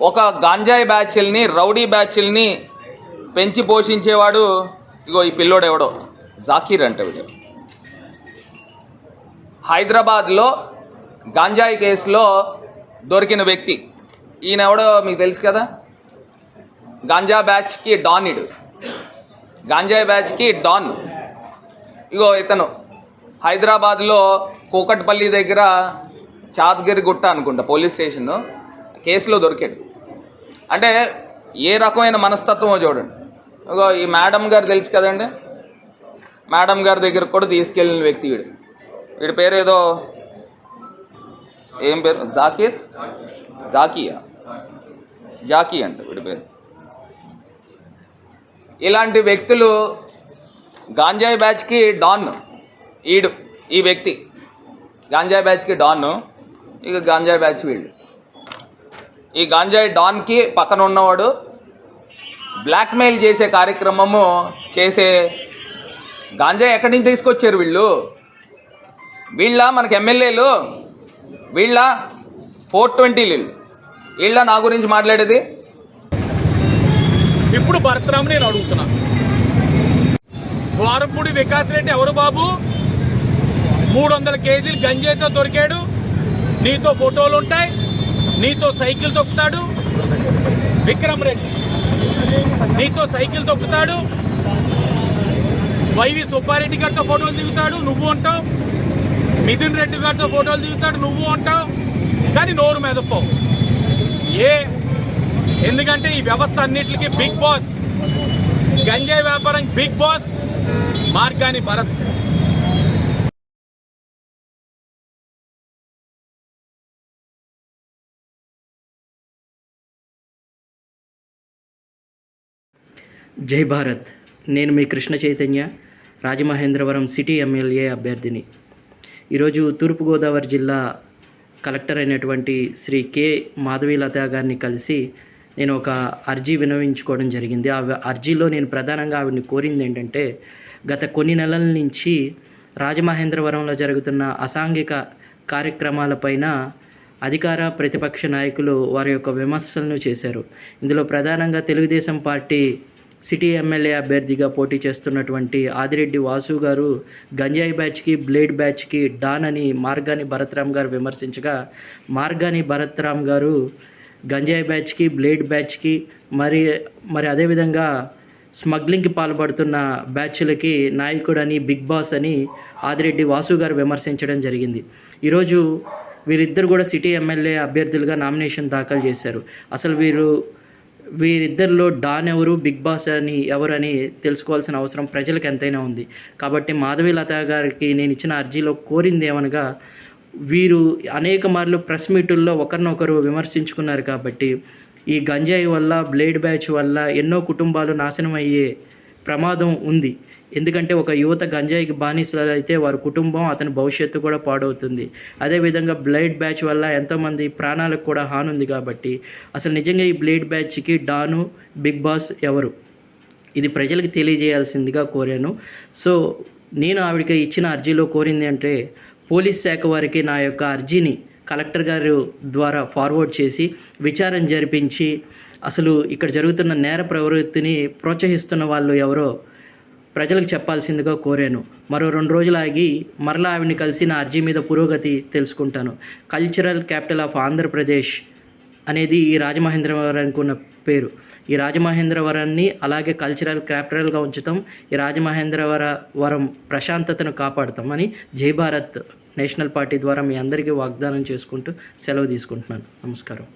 ఒక గాంజాయి బ్యాచ్ల్ని రౌడీ బ్యాచ్ల్ని పెంచి పోషించేవాడు ఇగో ఈ పిల్లోడు ఎవడో జాకీర్ అంటే వీడు. హైదరాబాద్లో గాంజాయి కేసులో దొరికిన వ్యక్తి. ఈయన ఎవడో మీకు తెలుసు కదా? గాంజా బ్యాచ్కి డాన్ ఇడు గాంజాయి బ్యాచ్కి డాన్. ఇగో ఇతను. హైదరాబాద్లో కూకట్పల్లి దగ్గర చాద్గిరి గుట్ట అనుకుంటా పోలీస్ స్టేషన్. కేసులో దొరికాడు. అంటే ఏ రకమైన మనస్తత్వమో చూడండి. ఇగో ఈ మేడం గారు తెలుసు కదండి. మేడం గారి దగ్గరకు కూడా తీసుకెళ్ళిన వ్యక్తి వీడు. వీడి పేరు ఏదో ఏం పేరు? జాకీర్ జాకియా? జాకీ అంట వీడి పేరు. ఇలాంటి వ్యక్తులు గాంజాయి బ్యాచ్కి డాన్ ఈడు ఈ వ్యక్తి. గాంజాయి బ్యాచ్కి డాన్ ఇక గాంజాయి బ్యాచ్ వీళ్ళు. ఈ గాంజాయి డాన్కి పక్కన ఉన్నవాడు బ్లాక్మెయిల్ చేసే కార్యక్రమము చేసే గాంజాయి ఎక్కడి నుంచి తీసుకొచ్చారు వీళ్ళు? వీళ్ళ మనకి ఎమ్మెల్యేలు వీళ్ళ ఫోర్ ట్వంటీ వీళ్ళ నా గురించి మాట్లాడేది? ఇప్పుడు భరతరామ్ నేను అడుగుతున్నా. ద్వారపూడి వికాస్ రెడ్డి ఎవరు బాబు? మూడు వందల కేజీలు గంజాయితో దొరికాడు. నీతో ఫోటోలు ఉంటాయి. నీతో సైకిల్ తొక్కుతాడు విక్రమ్ రెడ్డి. నీతో సైకిల్ తొక్కుతాడు. వైవి సుబ్బారెడ్డి గారితో ఫోటోలు దిగుతాడు. నువ్వు అంటావు మిథున్ రెడ్డి గారితో ఫోటోలు దిగుతాడు. నువ్వు అంటావు కానీ నోరు మెదపవు ఏ? ఎందుకంటే ఈ వ్యవస్థ అన్నిటికీ బిగ్ బాస్. గంజాయి వ్యాపారం బిగ్ బాస్. మార్గాని భరత్. జై భారత్. నేను మీ కృష్ణ చైతన్య రాజమహేంద్రవరం సిటీ ఎమ్మెల్యే అభ్యర్థిని. ఈరోజు తూర్పుగోదావరి జిల్లా కలెక్టర్ అయినటువంటి శ్రీ కె. మాధవీలత గారిని కలిసి నేను ఒక అర్జీ వినవించుకోవడం జరిగింది. ఆ అర్జీలో నేను ప్రధానంగా ఆవిడని కోరింది ఏంటంటే గత కొన్ని నెలల నుంచి రాజమహేంద్రవరంలో జరుగుతున్న అసాంఘిక కార్యక్రమాలపైన అధికార ప్రతిపక్ష నాయకులు వారి యొక్క విమర్శలను చేశారు. ఇందులో ప్రధానంగా తెలుగుదేశం పార్టీ సిటీ ఎమ్మెల్యే అభ్యర్థిగా పోటీ చేస్తున్నటువంటి ఆదిరెడ్డి వాసు గారు గంజాయి బ్యాచ్కి బ్లేడ్ బ్యాచ్కి డాన్ అని మార్గాని భరత్రామ్ గారు విమర్శించగా మార్గాని భరత్రామ్ గారు గంజాయి బ్యాచ్కి బ్లేడ్ బ్యాచ్కి మరి మరి అదేవిధంగా స్మగ్లింగ్కి పాల్పడుతున్న బ్యాచ్లకి నాయకుడని బిగ్ బాస్ అని ఆదిరెడ్డి వాసు గారు విమర్శించడం జరిగింది. ఈరోజు వీరిద్దరు కూడా సిటీ ఎమ్మెల్యే అభ్యర్థులుగా నామినేషన్ దాఖలు చేశారు. అసలు వీరు వీరిద్దరిలో డాన్ ఎవరు బిగ్ బాస్ అని ఎవరని తెలుసుకోవాల్సిన అవసరం ప్రజలకు ఎంతైనా ఉంది. కాబట్టి మాధవి లత గారికి నేను ఇచ్చిన అర్జీలో కోరింది ఏమనగా వీరు అనేక మార్లు ప్రెస్ మీటుల్లో ఒకరినొకరు విమర్శించుకున్నారు కాబట్టి ఈ గంజాయి వల్ల బ్లేడ్ బ్యాచ్ వల్ల ఎన్నో కుటుంబాలు నాశనం అయ్యే ప్రమాదం ఉంది. ఎందుకంటే ఒక యువత గంజాయికి బానిసలు అయితే వారి కుటుంబం అతని భవిష్యత్తు కూడా పాడవుతుంది. అదేవిధంగా బ్లైడ్ బ్యాచ్ వల్ల ఎంతోమంది ప్రాణాలకు కూడా హాని ఉంది కాబట్టి అసలు నిజంగా ఈ బ్లేడ్ బ్యాచ్కి డాను బిగ్ బాస్ ఎవరు? ఇది ప్రజలకు తెలియజేయాల్సిందిగా కోరాను. సో నేను ఆవిడకి ఇచ్చిన అర్జీలో కోరింది అంటే పోలీస్ శాఖ వారికి నా యొక్క అర్జీని కలెక్టర్ గారు ద్వారా ఫార్వర్డ్ చేసి విచారణ జరిపించి అసలు ఇక్కడ జరుగుతున్న నేర ప్రవృత్తిని ప్రోత్సహిస్తున్న వాళ్ళు ఎవరో ప్రజలకు చెప్పాల్సిందిగా కోరాను. మరో రెండు రోజులు ఆగి మరలా ఆవిడని కలిసి నా అర్జీ మీద పురోగతి తెలుసుకుంటాను. కల్చరల్ క్యాపిటల్ ఆఫ్ ఆంధ్రప్రదేశ్ అనేది ఈ రాజమహేంద్రవరానికి ఉన్న పేరు. ఈ రాజమహేంద్రవరాన్ని అలాగే కల్చరల్ క్యాపిటల్గా ఉంచుతాం. ఈ రాజమహేంద్రవర వరం ప్రశాంతతను కాపాడుతామని జై భారత్ నేషనల్ పార్టీ ద్వారా మీ అందరికీ వాగ్దానం చేసుకుంటూ సెలవు తీసుకుంటున్నాను. నమస్కారం.